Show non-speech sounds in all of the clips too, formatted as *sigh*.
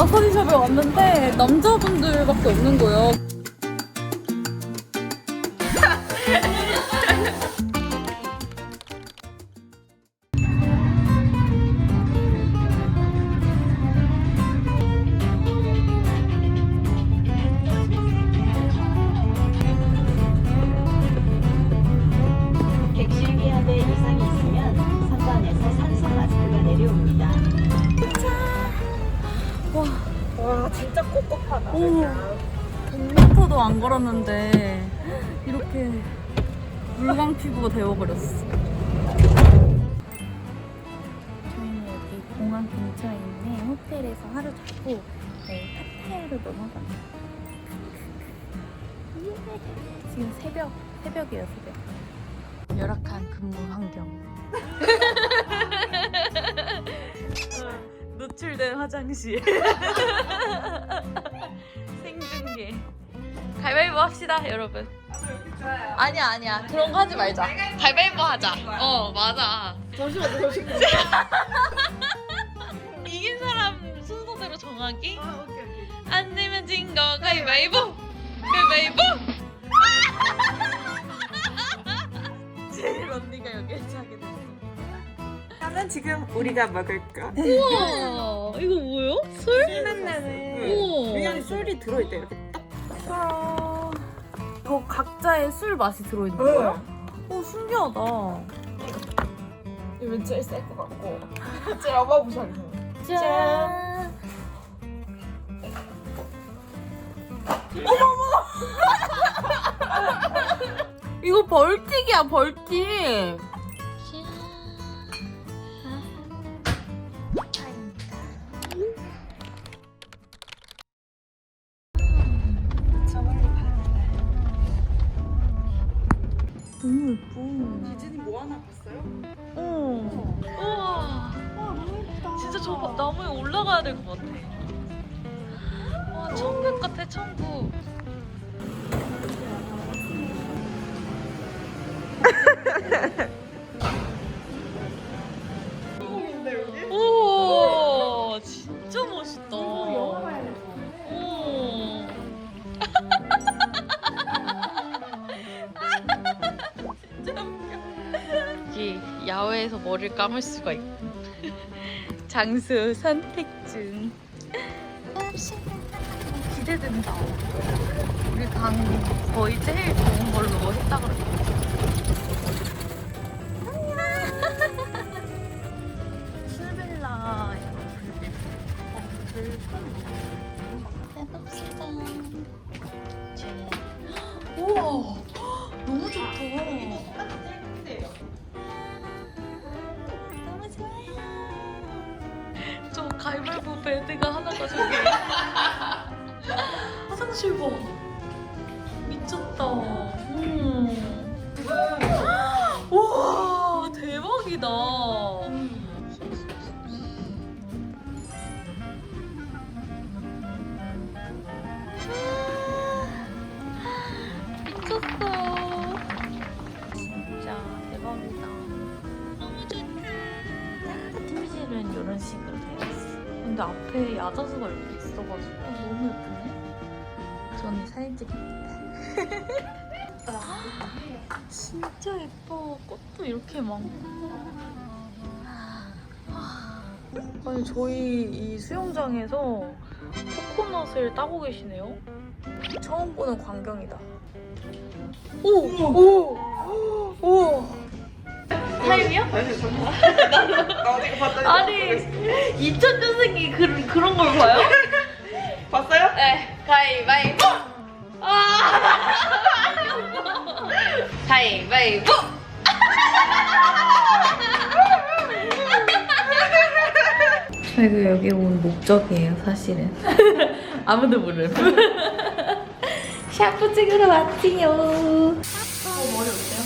마사지샵에 왔는데 남자분들밖에 없는 거예요. 오, 100m도 안 걸었는데 이렇게 물광 피부가 되어버렸어. 저희는 여기 공항 근처에 있는 호텔에서 하루 자고 내일 파타야로 넘어갑니다. 예. 지금 새벽, 새벽이에요, 새벽. 열악한 근무 환경. *laughs* 노출된 화장실. *laughs* 생중계. 가위바위보 합시다, 여러분. 아니야, 아니야. 그런 거 하지 말자. 가위바위보 하자. 어, 맞아. 잠시만 잠시만. *laughs* 이긴 사람 순서대로 정하기? 아 오케이 오케이. 안 내면 진 거 가위바위보! 가위바위보! 제일 언니가 여기에 차게 됐 어. 나는 지금 우리가 먹을 거. 우와, 이거 뭐예요? 술? 신난나는. 우와. 여기 안에 술이 들어있대 이렇게 딱. 아, 이거 각자의 술 맛이 들어있는 거야? 오, 신기하다. 이건 제일 셀것 같고. 제일 어마무시하게 생겼어. 짠! *laughs* 이거 벌칙이야, 벌칙! 너무 예뻐. 디즈니 뭐 하나 봤어요? 어. 우와. 너무 예쁘다. 진짜 저 바- 나무에 올라가야 될 것 같아. 와, 천국 같아, 천국. *laughs* 감을 수가 있고. 장수 선택 중. 기대된다. 우리 방 거의 제일 좋은 걸로 했다 그랬어. 팀실은 이런 식으로 되어 있어. 근데 앞에 야자수가 이렇게 있어가지고 너무 예쁘네. 저는 사진 찍겠다. *laughs* 진짜 예뻐. 꽃도 이렇게 많고. 아니 저희 이 수영장에서 코코넛을 따고 계시네요. 처음 보는 광경이다. 오! 오! 오! 타임이야? 나 어디가 봤더니 아니 2000년생이 그, 그런 걸 봐요? 봤어요? 네 가위바위보! 아! 가위바위보! 저희가 여기 온 목적이에요 사실은 *laughs* 아무도 모름 *laughs* 샤프 찍으러 왔지요 어 머리 어때요?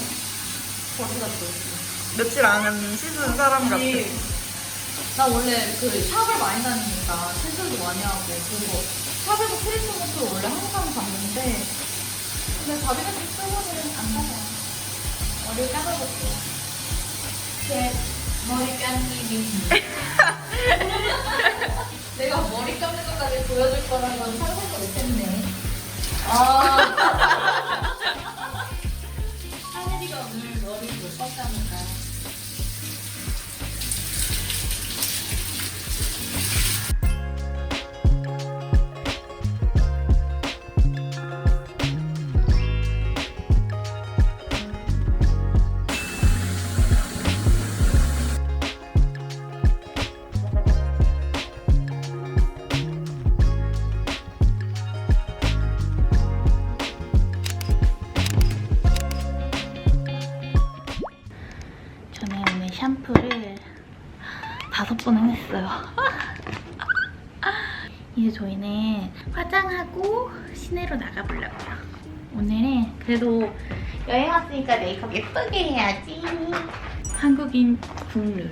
머리 같죠? 며칠 안 씻은 사람 같아. 나 원래 그 샵을 많이 다니니까 세수도 많이 하고 그리고 샵에서 트리트먼트를 원래 항상 받는데 근데 자비가 좀 쓰고는 안 받아요 머리를 감아볼게요 제 머리 감기기 *laughs* 내가 머리 감는 것까지 건 상상도 못했네. 아. *laughs* 하늘이가 오늘 머리 못 깎아니까. 메이크업 예쁘게 해야지. 한국인 국룰.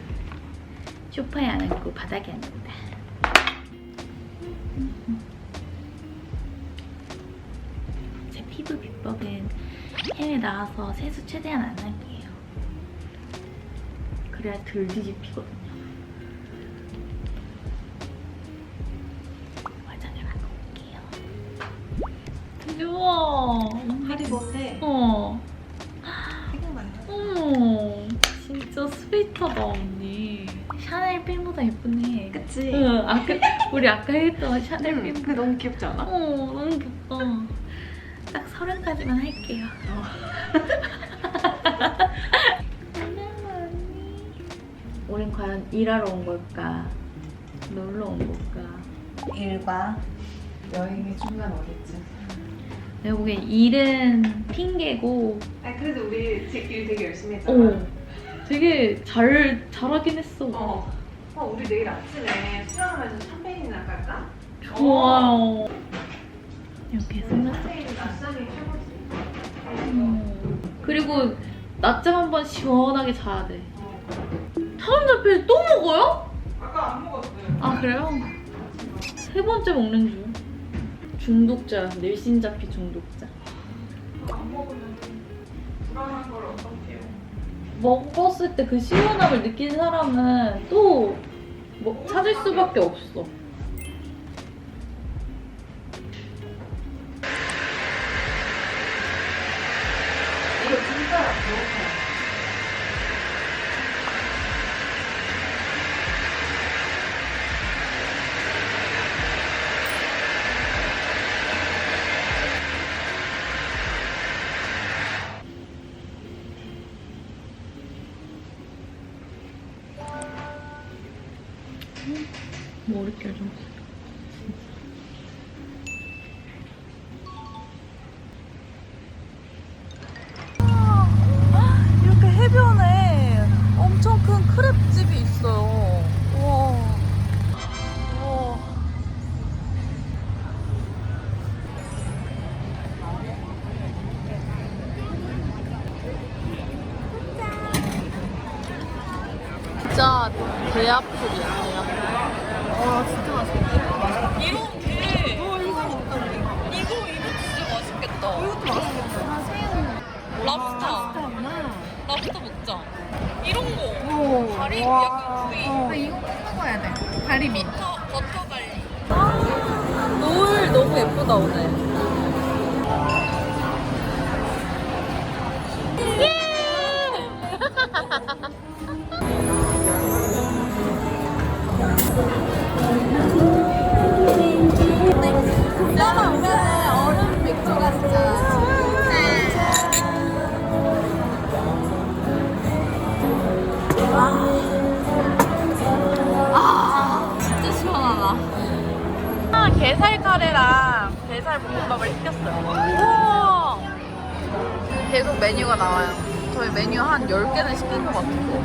소파에 안 앉고 바닥에 앉는다. 제 피부 비법은 해외 나와서 세수 최대한 안 하기예요. 그래야 덜 뒤집히거든요. 아까 우리 아까 했던 샤넬 응, 펜. 그 너무 귀엽지 않아? 어 너무 귀엽다. 딱 서른까지만 할게요. *laughs* 우린 과연 일하러 온 걸까? 놀러 온 걸까? 일과 여행의 중간 어디쯤? 내가 보기엔 일은 핑계고 아 그래도 우리 일 되게 열심히 했잖아. 어, 되게 잘, 잘하긴 했어. 어. 어, 우리 내일 아침에 수영하면서 샴페인이나 깔까? 좋아요. 이렇게 손을 샴페인 낮잠이 최고지. 음. 그리고 낮잠 한 번 시원하게 자야 돼. 어. 사람 잡힐 또 먹어요? 아까 안 먹었어요. 아 그래요? 세 번째 먹는 중. 중독자, 늘씬잡히 중독자. 안 먹으면 불안한 걸 어떡해요? 먹었을 때 그 시원함을 느낀 사람은 또 뭐, 찾을 수밖에 없어. 진짜 대아플이야, 대아플. 와, 진짜 맛있겠다. 이렇게. 어, 이거 먹다, 이거. 이거, 이거 진짜 맛있겠다. 이것도 맛있겠다. 랍스타. 랍스터 먹자. 이런 거. 다리 약간 구이. 어. 이거 먹어야 돼. 다리미. 버터, 버터 갈리. 노을 너무 예쁘다 오늘. 게살 볶음밥을 시켰어요. 계속 메뉴가 나와요. 저희 메뉴 한 10개는 시킨 것 같아요.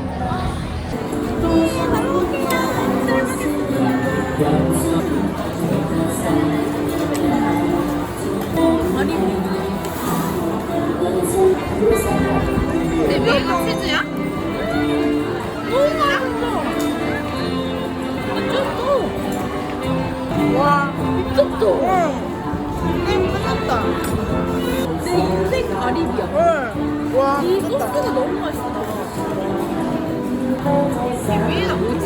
내 위에가 치즈야? 너무 맛있어! 미쳤어! 와, 미쳤죠? 응. 맛있다. 내 인생 가리비야. 응. 와, 이 미쳤다. 소스가 너무 맛있어. 이 위에가 뭐지?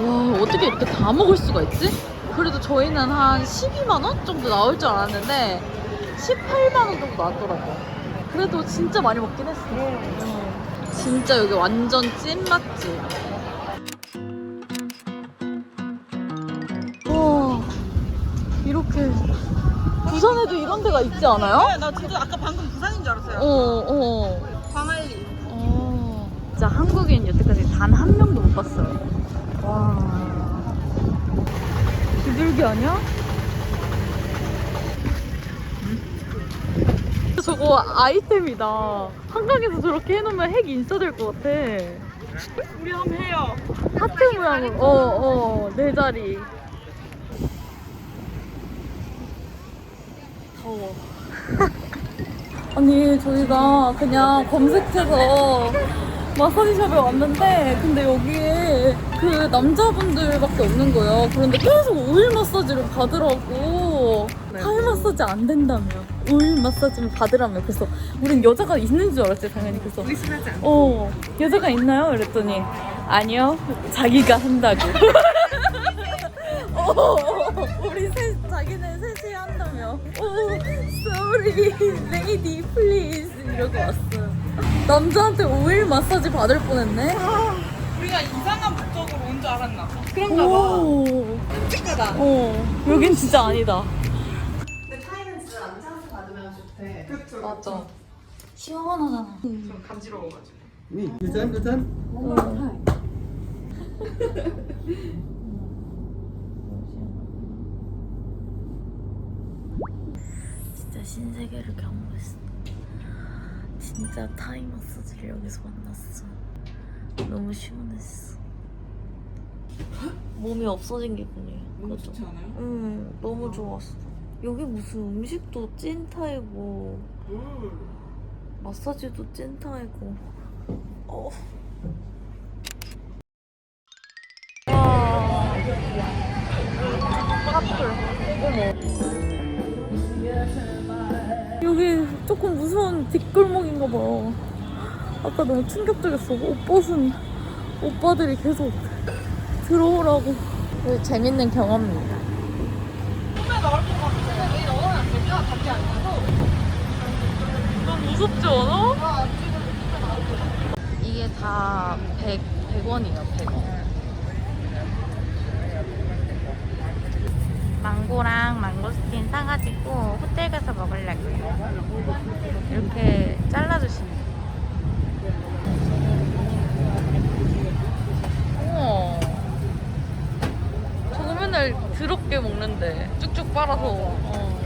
와, 어떻게 이렇게 다 먹을 수가 있지? 그래도 저희는 한 12만 원 정도 나올 줄 알았는데, 18만 원 정도 나왔더라고요. 그래도 진짜 많이 먹긴 했어. 어. 진짜 여기 완전 찐 맛집. 와, 이렇게. 부산에도 이런 데가 있지 않아요? 네, 나 진짜 아까 방금 부산인 줄 알았어요. 어, 어. 광안리. 어. 진짜 한국인 여태까지 단 한 명도 못 봤어요. 와. 비둘기 아니야? 저거 아이템이다. 한강에서 저렇게 해놓으면 핵 인싸될 것 같아. 우리 한번 해요. 하트 모양으로. 어, 어, 네 자리. 더워. *laughs* 아니, 저희가 그냥 검색해서 마사지샵에 왔는데, 근데 여기에 그 남자분들밖에 없는 거예요. 그런데 계속 오일 마사지를 받으라고. 팔 마사지 안 된다며. 오일 마사지를 받으라며. 그래서 우린 여자가 있는 줄 알았지, 당연히. 그래서. 의심하지 않아. 어, 여자가 있나요? 이랬더니, 아니요, 자기가 한다고. *laughs* 어, 우리 셋, 자기네 셋이 한다며. 어, sorry, lady, please. 이러고 왔어요. 남자한테 오일 마사지 받을 뻔했네? 우리가 이상한 목적으로 온 줄 알았나? 그런가 봐. 오, 끔찍하다. 어, 여긴 진짜 아니다. 근데 타이는 진짜 남자한테 받으면 좋대. 그쵸. 맞아. 시원하잖아. 좀 간지러워가지고. 니 일단 일단 *laughs* 진짜 신세계를 경험했어. 진짜 타이 마사지를 여기서 만났어. 너무 시원했어. *gasps* 몸이 없어진 기분이에요. 너무 그죠? 좋지 않아요? 응, 너무 좋았어. 여기 무슨 음식도 찐타이고 마사지도 찐타이고. 어. 와. 카풀. 여기 조금 무서운 뒷골목인가 봐. 아까 너무 충격적이었어. 옷벗은 오빠들이 계속 들어오라고. 그 재밌는 경험입니다. 너무 무섭지 않아? 이게 다 100, 100원이에요, 100원. 망고랑 망고스틴 사가지고 호텔 가서 먹으려고요. 이렇게 잘라주시면 우와. 저거 맨날 더럽게 먹는데 쭉쭉 빨아서 어,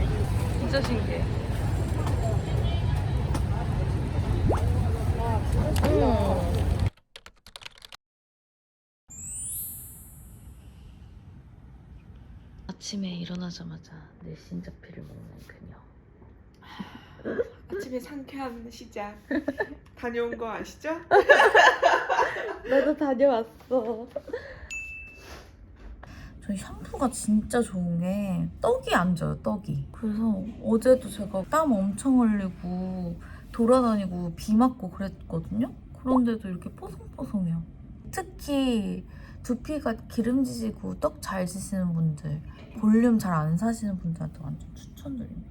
진짜 신기해. 우와. 아침에 일어나자마자 내 신자피를 먹는 그녀. *laughs* 아침에 상쾌한 시작. *laughs* 다녀온 거 아시죠? *laughs* 나도 다녀왔어. 저희 샴푸가 진짜 좋은 게 떡이 안 져요, 떡이. 그래서 어제도 제가 땀 엄청 흘리고 돌아다니고 비 맞고 그랬거든요? 그런데도 이렇게 뽀송뽀송해요. 특히 두피가 기름지시고 떡 잘 지시는 분들, 볼륨 잘 안 사시는 분들한테 완전 추천드립니다.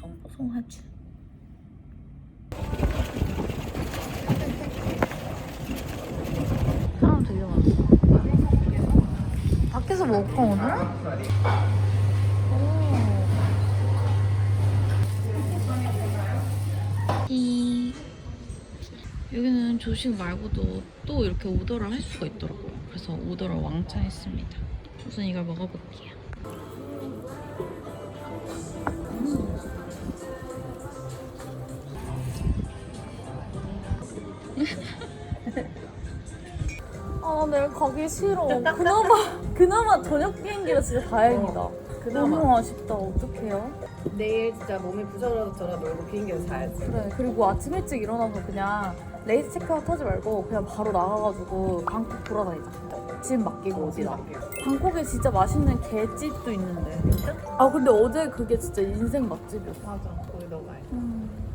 뽀송뽀송하죠. 사람 되게 많아. 밖에서 먹을까 오늘? 이 여기는 조식 말고도 또 이렇게 오더를 할 수가 있더라고요. 그래서 오더를 왕창 했습니다. 우선 이걸 먹어볼게요. *laughs* 아, 내일 가기 싫어. 그나마, 그나마 저녁 비행기라 진짜 다행이다. 너무 아쉽다. 어떡해요? 내일 진짜 몸이 부서져서라도 이거 비행기에서 자야지. 그래. 그리고 아침 일찍 일어나서 그냥 레이스 체크아웃 하지 말고 그냥 바로 나가가지고 방콕 돌아다니자. 짐 맡기고 어디다. 방콕에 진짜 맛있는 게집도 있는데. 아 근데 어제 그게 진짜 인생 맛집이었어. 맞아. 거기 너무 맛있어.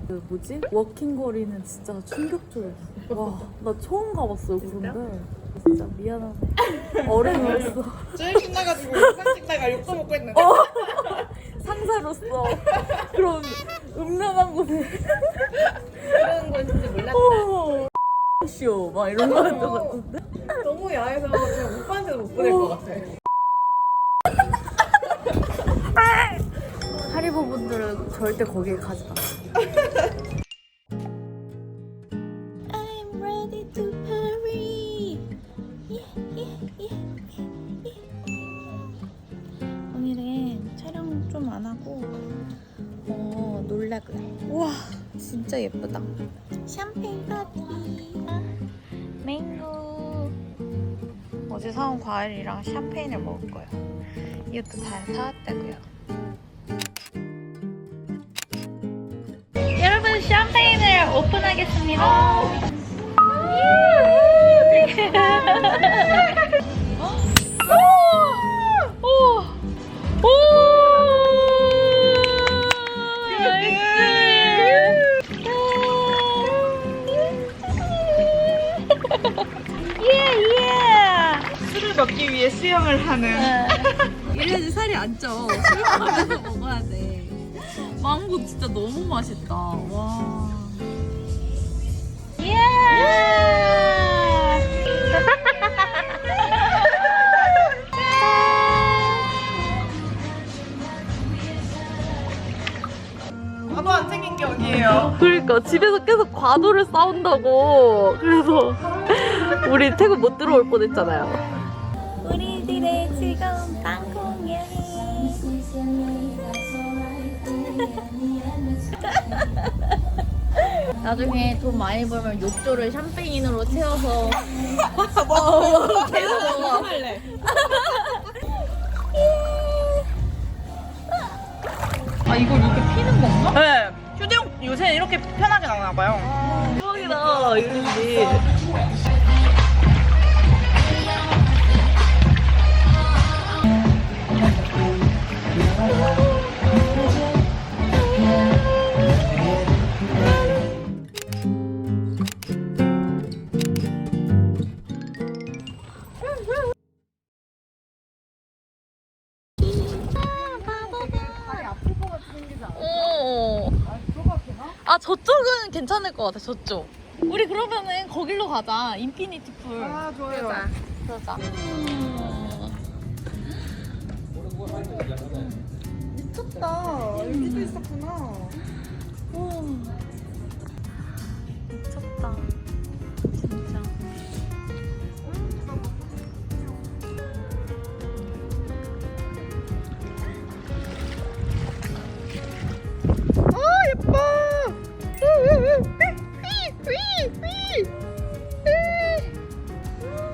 그 뭐지? 워킹 거리는 진짜 충격적이었어. 와, 나 처음 가봤어요. 그런데 진짜 미안하네. *laughs* 어른이었어. 제일 신나가지고 영상 찍다가 욕도 먹고 했는데. *laughs* 상사로서 *laughs* 그런 음란한 곳에 이런 건 진짜 몰랐어. 어, 쇼, 막 이런 거 하는 것 같은데. 너무 야해서 그냥 오빠한테도 못 보낼 것 같아. *laughs* 하리보 분들은 절대 거기에 가지 마. I'm *laughs* 예쁘다. 샴페인 파티. 맹고. 어제 사온 과일이랑 샴페인을 먹을 거예요. 이것도 다 사왔다고요. 수영을 하는. *laughs* 이래야지 살이 안 쪄. 술 마시면서 먹어야 돼. 망고 진짜 너무 맛있다. 와. 아무 안 챙긴 게 어디예요? 그러니까 집에서 계속 과도를 싸운다고. 그래서 우리 태국 못 들어올 뻔했잖아요. *laughs* 나중에 돈 많이 벌면 욕조를 샴페인으로 채워서 *laughs* 어, 계속 먹어. 아 이걸 이렇게 피는 건가? 네. 휴대용 요새 이렇게 편하게 나오나 봐요. 대박이다 이런지. 괜찮을 것 같아 저쪽. 우리 그러면은 거길로 가자. 인피니티 풀. 아 좋아요. 그러자. 미쳤다. 여기도 있었구나. 미쳤다. 진짜.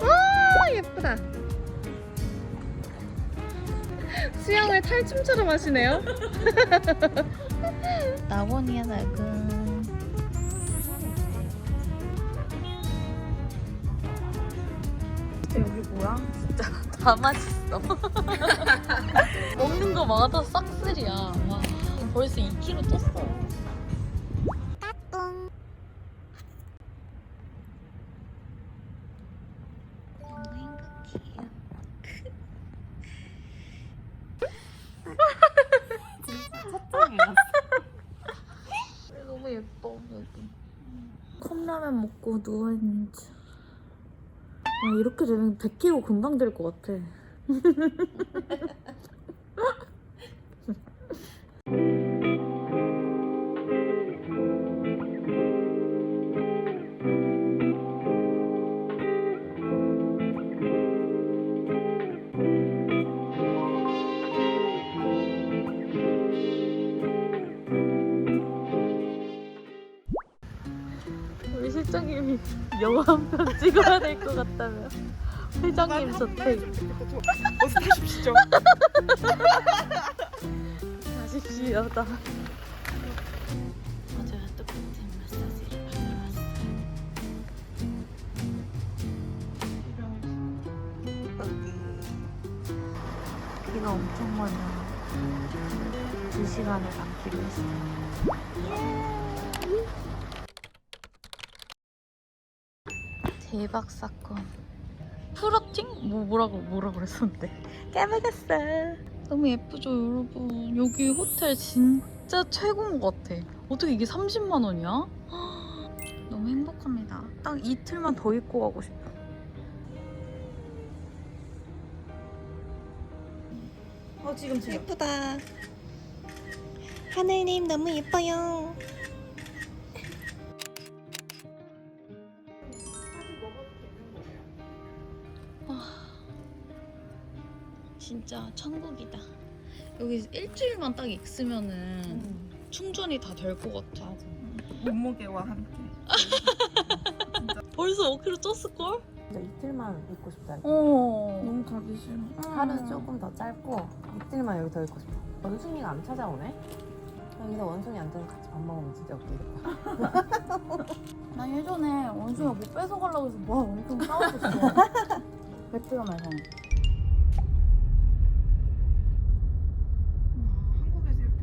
아 예쁘다. 수영을 탈춤처럼 하시네요. *laughs* 낙원이야 낙원. 여기 뭐야? 진짜 *laughs* 다 맛있어. *laughs* 먹는 거 마다 싹쓸이야. 와, 벌써 2kg 쪘어. 되면 100kg 금방 될 것 같아. *laughs* 영화 한 편 찍어야 될 것 같다며. 회장님 저택 어서 타십시오. 가십시오다. 어제와 똑같은 마사지를. 여기 비가 엄청 와. 두 시간을 남기로 했어요. 대박 사건. 프로팅? 뭐 뭐라고 뭐라 그랬었는데 *laughs* 까먹었어. 너무 예쁘죠 여러분. 여기 호텔 진짜 최고인 것 같아. 어떻게 이게 30만 원이야? *gasps* 너무 행복합니다. 딱 이틀만 더 입고 가고 싶어. 어 지금 지금. 예쁘다. 하늘님 너무 예뻐요. 진짜 천국이다. 여기 일주일만 딱 있으면은 충전이 다 될 것 같아. 몸무게와 함께. 벌써 5kg 쪘을걸? 진짜 이틀만 있고 싶다. 어. 너무 가기 싫어. 하루 조금 더 짧고 이틀만 여기 더 있고 싶어. 원숭이가 안 찾아오네? 여기서 원숭이 안 찾아서 같이 밥 먹으면 진짜 웃기겠다. *laughs* 나 예전에 원숭이가 못 뺏어가려고 해서 와 엄청 싸웠었어. 베트남에서 이렇게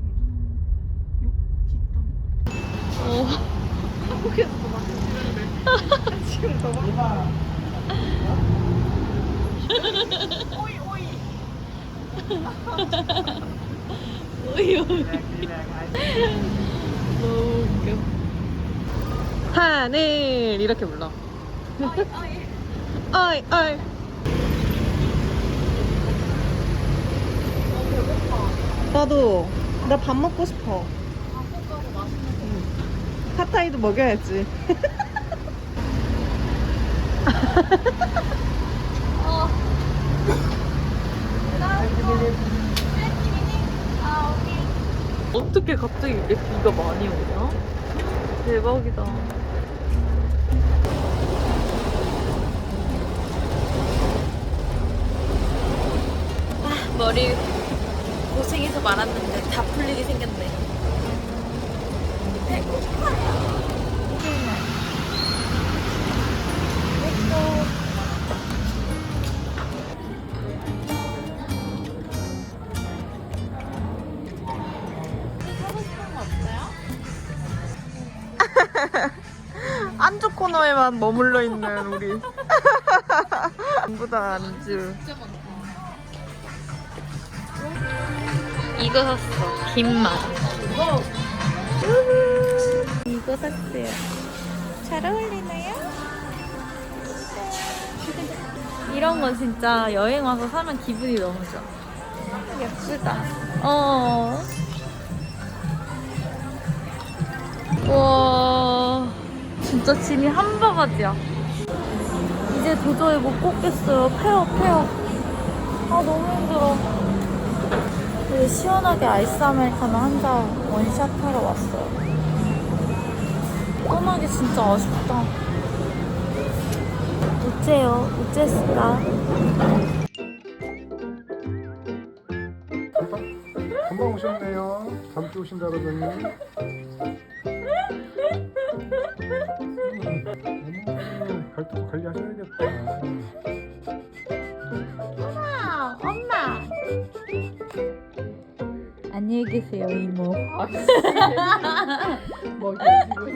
무슨 욕 뒷담. 어. 한국에서 더 많이. 오이 오이. 어이 어이. 너무 웃겨. 하늘 이렇게 불러. 어이 어이. 나도 나 밥 먹고 싶어. 핫타이도 먹여야지. *laughs* 어떻게 갑자기 이렇게 비가 많이 오냐? 대박이다. 아, 머리 고생해서 말았는데 다 풀리게 생겼네. *laughs* 안주 코너에만 머물러 있는 우리. *laughs* 전부 다 안주. 이거 샀어. 김맛. 이거 샀어요. 잘 어울리나요? 이런 건 진짜 여행 와서 사면 기분이 너무 좋아. 예쁘다. 어. 와, 진짜 짐이 한 바가지야. 이제 도저히 못 걷겠어요. 폐업, 폐업. 아, 너무 힘들어. 되게 시원하게 아이스 아메리카노 한 잔 원샷 하러 왔어요. 떠나기 진짜 아쉽다. 어째요? 어째을까? 금방 오셨네요. 잠시 오신다 그러더니. 안녕히 계세요, 이모. 먹여주고.